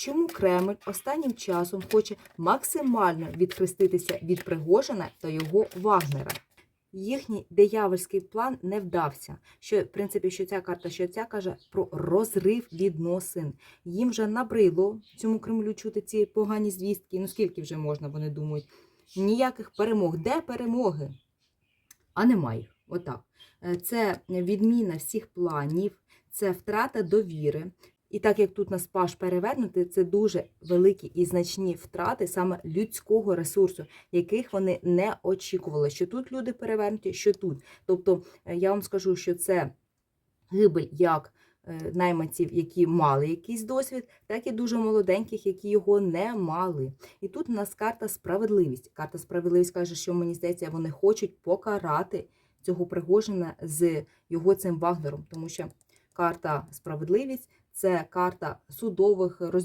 чому Кремль останнім часом хоче максимально відхреститися від Пригожина та його Вагнера. Їхній диявольський план не вдався. Що, в принципі, що ця карта, що ця каже про розрив відносин. Їм вже набрило цьому Кремлю чути ці погані звістки. Ну скільки вже можна, вони думають. Ніяких перемог. Де перемоги? А немає. Отак. Е, Це відміна всіх планів, це втрата довіри. І так як тут нас паш перевернути, це дуже великі і значні втрати саме людського ресурсу, яких вони не очікували. Що тут люди перевернуті, що тут. Тобто е, я вам скажу, що це гибель як е, найманців, які мали якийсь досвід, так і дуже молоденьких, які його не мали. І тут у нас карта справедливість. Карта справедливість каже, що мені здається, вони хочуть покарати цього Пригожина з його цим Вагнером, тому що карта справедливість це карта судових розбірів.